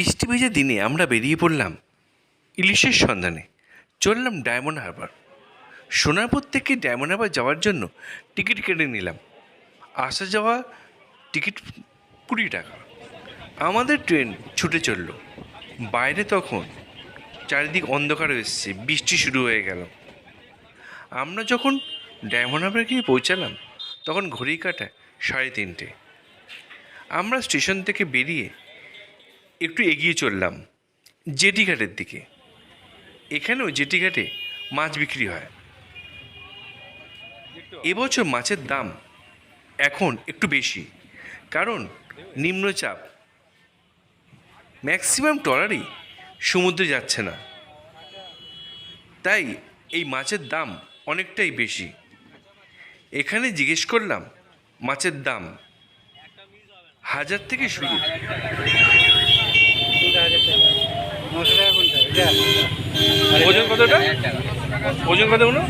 বৃষ্টি ভেজা দিনে আমরা বেরিয়ে পড়লাম ইলিশের সন্ধানে। চললাম ডায়মন্ড হারবার। সোনারপুর থেকে ডায়মন্ড হারবার যাওয়ার জন্য টিকিট কেটে নিলাম। আসা যাওয়া টিকিট কুড়ি টাকা। আমাদের ট্রেন ছুটে চলল। বাইরে তখন চারিদিক অন্ধকার এসছে, বৃষ্টি শুরু হয়ে গেল। আমরা যখন ডায়মন্ড হারবার গিয়ে পৌঁছালাম, তখন ঘড়ি কাটা সাড়ে তিনটে। আমরা স্টেশন থেকে বেরিয়ে একটু এগিয়ে চললাম, জেটি ঘাটের দিকে। এখানেও জেটি ঘাটে মাছ বিক্রি হয়। এবছর মাছের দাম এখন একটু বেশি, কারণ নিম্নচাপ। ম্যাক্সিমাম ট্রলারই সমুদ্রে যাচ্ছে না। তাই এই মাছের দাম অনেকটাই বেশি। এখানে জিজ্ঞেস করলাম, মাছের দাম হাজার থেকে শুরু। ওজন কতটা? ওজন কতগুলো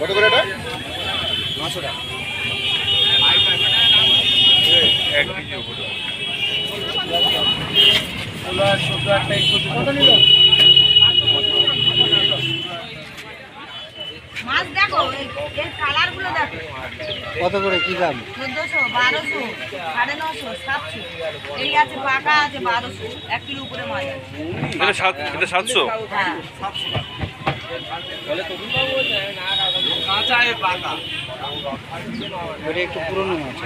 কত করে এটা? এক কেজি উপরে মাছ দেখো এর কালারগুলো দেখো। কত করে কি দাম? চোদ্দশো বারোশো সাড়ে নশো সাতশো। এই আছে পাকা আছে বারোশো এক কিলো উপরে মাছ আছে। এটা সাত এটা সাতশো? হ্যাঁ। একটু পুরনো মাছ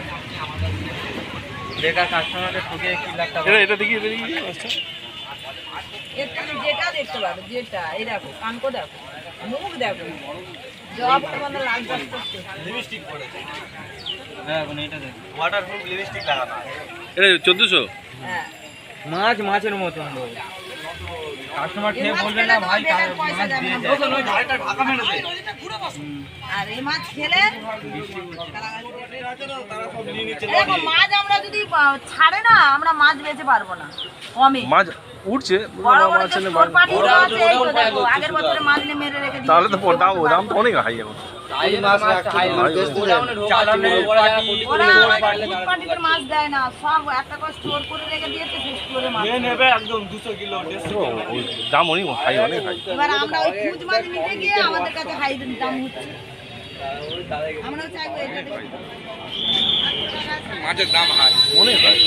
বেকার কাস্টমারকে ঠকিয়ে কি লাখ টাকা। এটা এটা দেখি এটা দেখি। আচ্ছা যেটা দেখতে পারো যেটা এই দেখো কানকো দেখো মুখ দেখো। জব মানে লাল চাষ করছে হ্যাঁ এখন এটা দেখ ওয়াটারপ্রুফ লিপস্টিক লাগানো এটা চোদ্দোশো হ্যাঁ মাছ মাছের মতন কাস্টমার খেয়ে বলবে না ভাই মাছ আর এই মাছ খেলে মাছ আমরা যদি ছাড়ে না আমরা মাছ বেচে পারব না। কমে। মাছ উঠছে। তাহলে তো দাম দাম তো অনেক হাই এখন দাম অনেক হাই অনেক হাই এবার আমরা ওই খুঁজ মাছ নিতে গিয়ে আমাদের কাছে হাই দাম হচ্ছে। আমরা চাইব এটা দেখি। মাছের দাম হাই অনেক হাই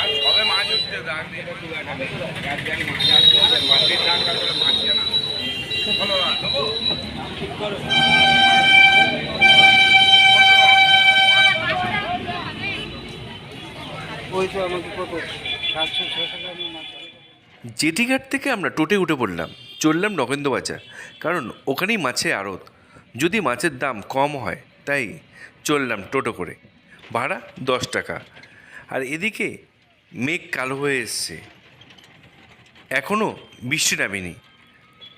আর সবে মাছ উঠছে দাম নেই তো খুব একটা বেশি। এক জানি মাছ আসছে, মাছের দাম কাটলে মাছ কেনা। বলো না, দেবো? ওই তো আমাকে কত জেটিঘাট থেকে আমরা টোটে উঠে পড়লাম, চললাম নগেন্দ্র বাজার, কারণ ওখানেই মাছের আড়ত। যদি মাছের দাম কম হয়, তাই চললাম টোটো করে। ভাড়া দশ টাকা। আর এদিকে মেঘ কালো হয়ে এসছে। এখনও বৃষ্টি নামেনি।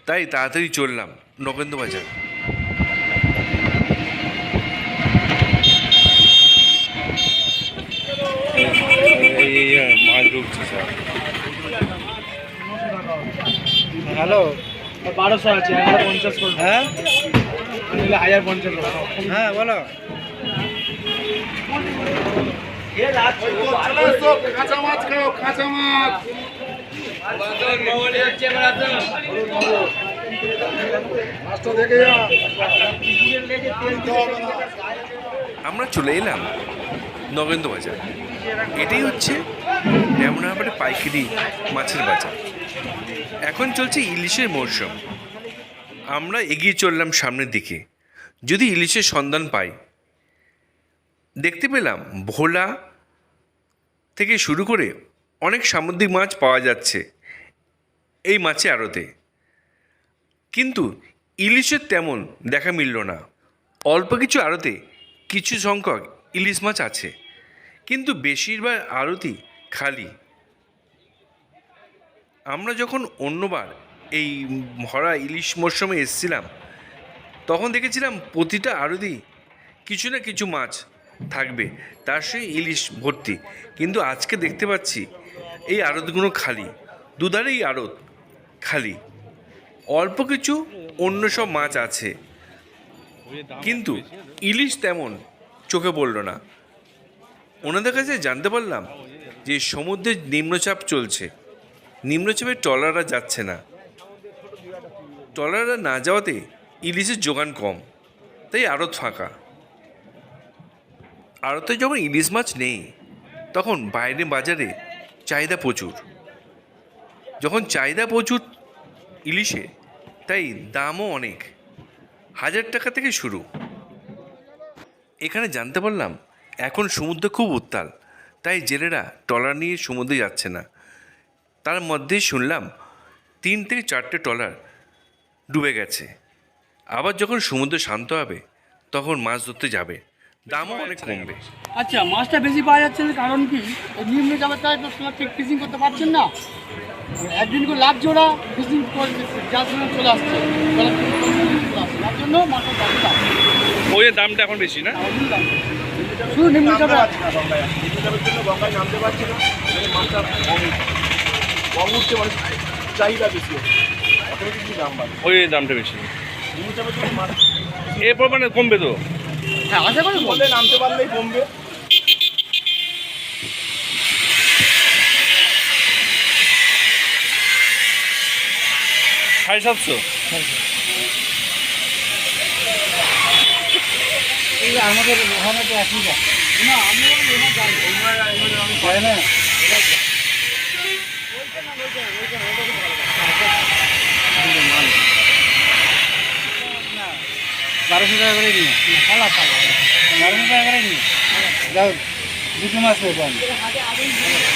তাই তাড়াতাড়ি চললাম নগেন্দ্র বাজার। হ্যালো? বারোশো আছে হাজার পঞ্চাশ করবে হ্যাঁ? হাজার পঞ্চাশ করবে হ্যাঁ বলো। কাঁচা মাছ খাও কাঁচা মাছ আমরা চলে এলাম নগেন্দ্র বাজার। এটাই হচ্ছে ডেমনাহাবাড়ি পাইকারি মাছের বাজার। এখন চলছে ইলিশের মরশুম। আমরা এগিয়ে চললাম সামনের দিকে। যদি ইলিশের সন্ধান পাই। দেখতে পেলাম ভোলা থেকে শুরু করে অনেক সামুদ্রিক মাছ পাওয়া যাচ্ছে এই মাছে আড়তে। কিন্তু ইলিশের তেমন দেখা মিলল না। অল্প কিছু আড়তে কিছু সংখ্যক ইলিশ মাছ আছে। কিন্তু বেশিরভাগ আড়তি খালি। আমরা যখন অন্যবার এই ভরা ইলিশ মরশুমে এসেছিলাম, তখন দেখেছিলাম প্রতিটা আড়তি কিছু না কিছু মাছ থাকবে, তার সঙ্গে ইলিশ ভর্তি। কিন্তু আজকে দেখতে পাচ্ছি এই আড়তগুলো খালি, দুধারেই আড়ত খালি। অল্প কিছু অন্য সব মাছ আছে। কিন্তু ইলিশ তেমন চোখে পড়ল না। ওনাদের কাছে জানতে পারলাম যে সমুদ্রের নিম্নচাপ চলছে নিম্নচাপে ট্রলাররা যাচ্ছে না। ট্রলাররা না যাওয়াতে ইলিশের যোগান কম, তাই আড়ত ফাঁকা। আড়তে যখন ইলিশ মাছ নেই, তখন বাইরে বাজারে চাহিদা প্রচুর। যখন চাহিদা প্রচুর ইলিশে, তাই দামও অনেক। হাজার টাকা থেকে শুরু। এখানে জানতে পারলাম, এখন সমুদ্র খুব উত্তাল। তাই জেলেরা ট্রলার নিয়ে সমুদ্রে যাচ্ছে না। তার মধ্যেই শুনলাম তিন থেকে চারটে ট্রলার ডুবে গেছে। আবার যখন সমুদ্র শান্ত হবে তখন মাছ ধরতে যাবে। দামও অনেক কমবে। আচ্ছা মাছটা বেশি পাওয়া যাচ্ছে না কারণ কি? এই নিম্ন চাপের তো সময় ঠিক ফিশিং করতে পারছেন না। একদিন করে লাভ জোড়া ফিশিং করে যার সময় চলে আসছে। তার জন্য মাছের দাম দাম ওই দামটা এখন বেশি না? শুধু নিম্ন চাপে আছে। চাহিদা বেশি অটোমেটিকলি দাম বাড়ে ওই দামটা বেশি। এরপর মানে কমবে তো। হ্যাঁ আশা করি। বলে নামতে পারলেই কমবে। সাড়ে সাতশো এই আমাদের ওখানে তো একই না আমি যাই না। বারোশো টাকা করে নিয়ে বারোশো টাকা করে নিয়ে যাও দুটো মাস হয়ে পান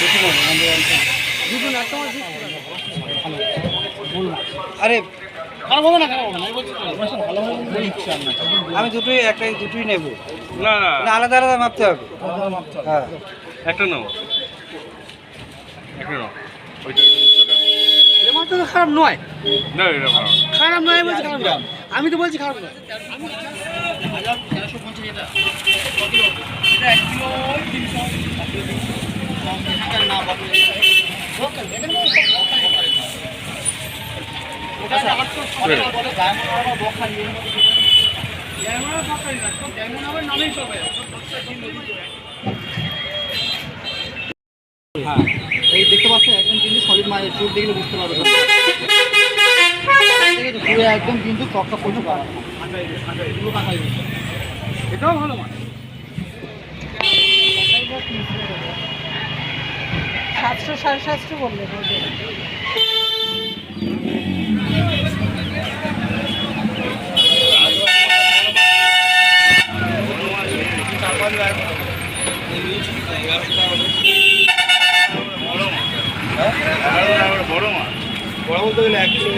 দুটো মাস দুটো না তোমার আরে খারাপ হবে না খারাপ হবে না আমি বলছি তো, মাছটা ভালো হবে ইচ্ছা আমি দুটোই একটাই দুটোই নেব। না না। না আলাদা আলাদা মাপতে হবে। হ্যাঁ। একটা নাও। একটা নাও। ওইটা মাছটা তো খারাপ নয়। না এটা খারাপ নয় বলছি খারাপ নয়। আমি তো বলছি খারাপ নয়। হ্যাঁ এই দেখতে পাচ্ছেন একদম কিন্তু সলিড মাছ চোখ দেখলে বুঝতে পারবে পুরো একদম কিন্তু টকটা পর্যন্ত পাওয়া এটাও ভালো মাছ সাতশো সাড়ে সাতশো বললে বড় মাছ বড় বলতে গেলে এক কিলো এক কিলো এক কিলো দাম আছে দাম মাছ বার মাছ